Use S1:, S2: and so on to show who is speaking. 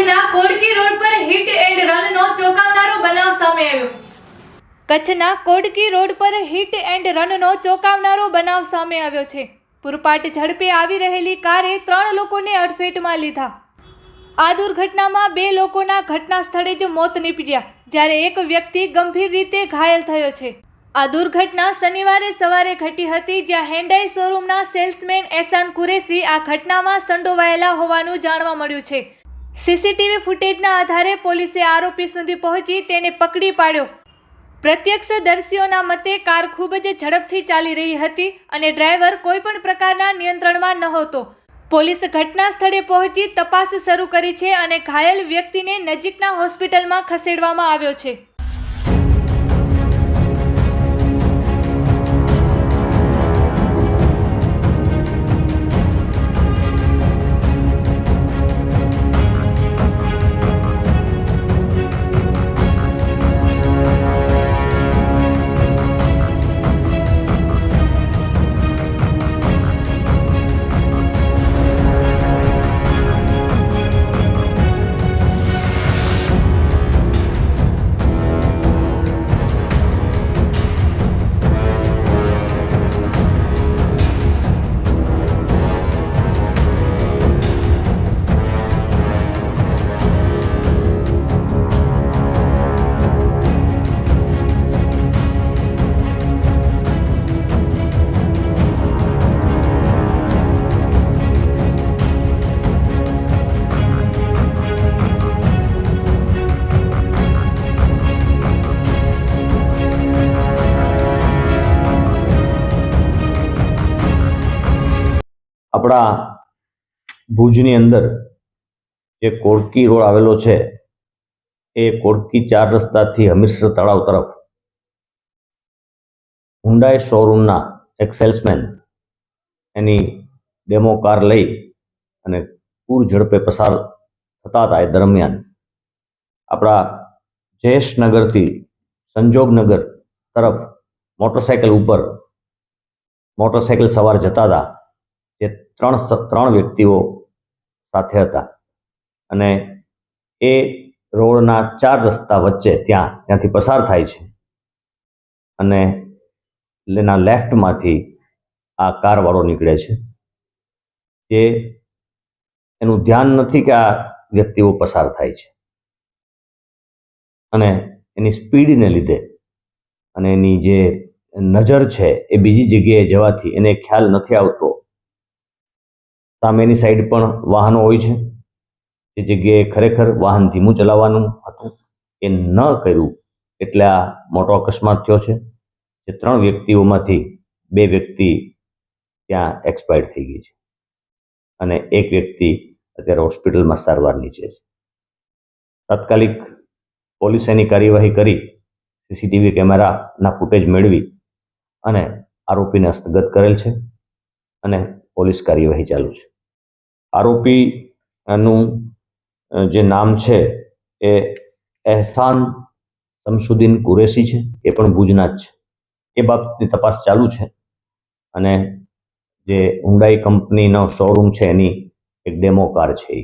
S1: કચ્છના કોડકી રોડ પર hit and રનનો ચોંકાવનારો બનાવ સામે આવ્યો. કચ્છના કોડકી રોડ પર હિટ એન્ડ રનનો ચોંકાવનારો બનાવ સામે આવ્યો છે. પૂરપાટ ઝડપે આવી રહેલી કારે ત્રણ લોકોને અડફેટમાં લીધા. આ દુર્ઘટનામાં બે લોકોના ઘટના સ્થળે જ મોત નીપજ્યા, જ્યારે એક વ્યક્તિ ગંભીર રીતે ઘાયલ થયો છે. આ દુર્ઘટના શનિવારે સવારે ઘટી હતી, જ્યાં હેન્ડાઈ શોરૂમના સેલ્સમેન એસાન કુરેશી આ ઘટનામાં સંડોવાયેલા હોવાનું જાણવા મળ્યું છે. સીસીટીવી ફૂટેજના આધારે પોલીસે આરોપી સુધી પહોંચી તેને પકડી પાડ્યો. પ્રત્યક્ષદર્શીઓના મતે કાર ખૂબ જ ઝડપથી ચાલી રહી હતી અને ડ્રાઈવર કોઈપણ પ્રકારના નિયંત્રણમાં નહોતો. પોલીસ ઘટના સ્થળે પહોંચી તપાસ શરૂ કરી છે અને ઘાયલ વ્યક્તિને નજીકના હોસ્પિટલમાં ખસેડવામાં આવ્યો છે.
S2: આપણા ભુજની અંદર જે કોડકી રોડ આવેલો છે, એ કોડકી ચાર રસ્તાથી હમીરસર તળાવ તરફ હુન્ડાઈ શોરૂમના એક સેલ્સમેન એની ડેમો કાર લઈ અને પૂર ઝડપે પસાર થતા હતા એ દરમિયાન આપણા જયેશનગરથી સંજોગનગર તરફ મોટરસાયકલ ઉપર મોટરસાયકલ સવાર જતા હતા. જે ત્રણ ત્રણ વ્યક્તિઓ સાથે હતા. અને એ રોડના ચાર રસ્તા વચ્ચે ત્યાં, ત્યાંથી પસાર થાય છે. અને એના લેફ્ટમાંથી આ કારવાળો નીકળે છે. જે એનું ધ્યાન નથી કે આ વ્યક્તિઓ પસાર થાય છે. અને એની સ્પીડને લીધે અને એની જે નજર છે એ બીજી જગ્યાએ જવાથી એને ખ્યાલ નથી આવતો સામેની સાઈડ પણ વાહનો હોય છે. જે જગ્યાએ ખરેખર વાહન ધીમું ચલાવવાનું હતું એ ન કર્યું એટલે આ મોટો અકસ્માત થયો છે. જે ત્રણ વ્યક્તિઓમાંથી બે વ્યક્તિ ત્યાં એક્સપાયર્ડ થઈ ગઈ છે અને એક વ્યક્તિ અત્યારે હોસ્પિટલમાં સારવાર નીચે છે. તાત્કાલિક પોલીસ એની કાર્યવાહી કરી સીસીટીવી કેમેરાના ફૂટેજ મેળવી અને આરોપીને હસ્તગત કરેલ છે અને પોલીસ કાર્યવાહી ચાલુ છે. આરોપીનું જે નામ છે એ એહસાન શમસુદ્દીન કુરેશી છે. એ પણ ભુજના જ છે. એ બાબતની તપાસ ચાલુ છે અને જે હુન્ડાઈ કંપનીનો શોરૂમ છે એની એક ડેમો કાર છે એ.